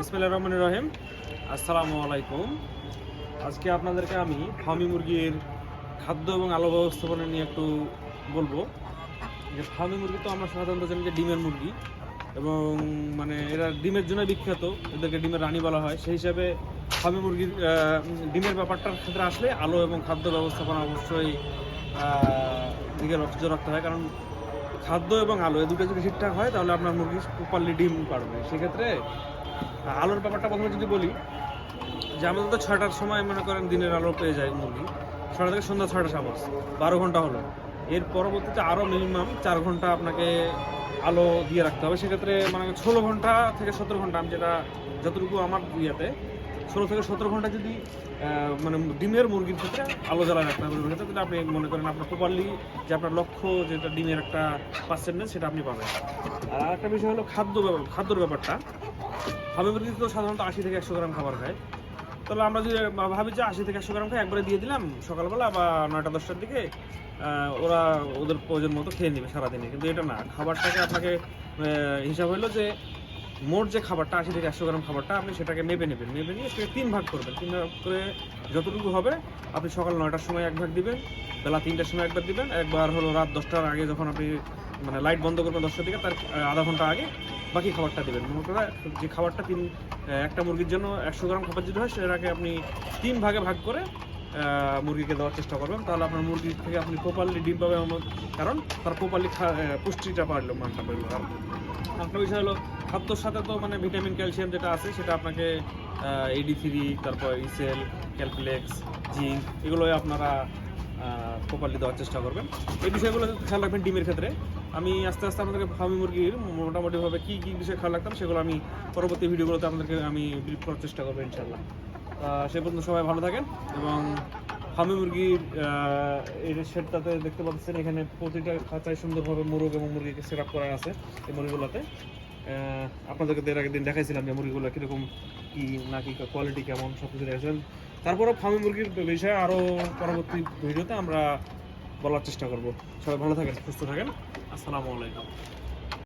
বিসমিল্লাহ রহমান রহিম। আসসালামু আলাইকুম। আজকে আপনাদেরকে আমি ফার্মি মুরগির খাদ্য এবং আলো ব্যবস্থাপনা নিয়ে একটু বলব। যে ফার্মি মুরগি তো আমরা সাধারণত জানি যে ডিমের মুরগি এবং মানে এরা ডিমের জন্য বিখ্যাত, এদেরকে ডিমের রানী বলা হয়। সেই হিসাবে ফার্মি মুরগির ডিমের ব্যাপারটার ক্ষেত্রে আসলে আলো এবং খাদ্য ব্যবস্থাপনা অবশ্যই দিকে লক্ষ্য রাখতে হয়। কারণ খাদ্য এবং আলো এই দুটো যদি ঠিকঠাক হয়, তাহলে আপনার মুরগি প্রপারলি ডিম পারবে। সেক্ষেত্রে আলোর ব্যাপারটা প্রথমে যদি বলি, যে আমাদের তো ছটার সময় মনে করেন দিনের আলো পেয়ে যায় মুরগি। ছটা থেকে সন্ধ্যা ছটা সাপোজ বারো ঘণ্টা হলো। এর পরবর্তীতে আরও মিনিমাম চার ঘণ্টা আপনাকে আলো দিয়ে রাখতে হবে। সেক্ষেত্রে মানে ষোলো ঘণ্টা থেকে সতেরো ঘণ্টা আমি যেটা, যতটুকু আমার ইয়েতে ষোলো থেকে সতেরো ঘণ্টা যদি মানে ডিমের মুরগির ক্ষেত্রে আলো জ্বালা রাখতে হবে সেক্ষেত্রে কিন্তু আপনি মনে করেন আপনার প্রপারলি যে আপনার লক্ষ্য যেটা ডিমের একটা পার্সেন্টেজ সেটা আপনি পাবেন। আর আরেকটা বিষয় হলো খাদ্য খাদ্যর ব্যাপারটা। হাবে মুরগি তো সাধারণত আশি থেকে একশো গ্রাম খাবার খায়। তাহলে আমরা যদি ভাবি যে আশি থেকে একশো গ্রাম খাই একবারে দিয়ে দিলাম সকালবেলা বা নয়টা দশটার দিকে ওরা ওদের প্রয়োজন মতো খেয়ে নেবে সারাদিনে। কিন্তু এটা না, খাবারটাকে আপনাকে হিসাব হলো যে মোট যে খাবারটা আশি থেকে একশো গ্রাম খাবারটা আপনি সেটাকে মেপে নেবেন। মেপে নিয়ে সেটাকে তিন ভাগ করবেন। তিন ভাগ করে যতটুকু হবে, আপনি সকাল নয়টার সময় এক ভাগ দিবেন, বেলা তিনটার সময় একবার দিবেন। একবার হলো রাত দশটার আগে যখন আপনি মানে লাইট বন্ধ করবেন দশটার দিকে, তার আধা ঘণ্টা আগে বাকি খাবারটা দেবেন। মনে করে যে খাবারটা তিন, একটা মুরগির জন্য একশো গ্রাম খাবার যদি হয়, সেটাকে আপনি তিন ভাগে ভাগ করে মুরগিকে দেওয়ার চেষ্টা করবেন। তাহলে আপনার মুরগি থেকে আপনি প্রপারলি ডিম পাবেন কারণ তার প্রপারলি পুষ্টিটা পারল মানটা পারল আর একটা বিষয় হলো, খাদ্যর সাথে তো মানে ভিটামিন, ক্যালসিয়াম যেটা আছে, সেটা আপনাকে এডি থ্রি তারপর ইসেল ক্যালকুলেক্স জিঙ্ক এগুলো আপনারা প্রপারলি দেওয়ার চেষ্টা করবেন। এই বিষয়গুলো খেয়াল রাখবেন ডিমের ক্ষেত্রে। আমি আস্তে আস্তে আপনাদেরকে ফার্মি মুরগির, মোটামুটিভাবে কী কী বিষয় খেয়াল রাখতাম সেগুলো আমি পরবর্তী ভিডিওগুলোতে আপনাদেরকে আমি ব্রিফ করার চেষ্টা করব ইনশাল্লাহ সে পর্যন্ত সবাই ভালো থাকেন এবং ফার্মি মুরগির এই সেটটাতে দেখতে পাচ্ছেন, এখানে প্রতিটা খাঁচায় সুন্দরভাবে মোরগ এবং মুরগিকে সেট আপ করা আছে এই মুরগিগুলোতে। আপনাদেরকে এর আগের দিন দেখাইছিলাম যে মুরগিগুলো কীরকম কি না কি কোয়ালিটি কেমন সব কিছু দেখাইছিলাম। তারপরেও ফার্মি মুরগির বিষয়ে আরও পরবর্তী ভিডিওতে আমরা বলার চেষ্টা করব। সবাই ভালো থাকেন, সুস্থ থাকেন। আসসালামু আলাইকুম।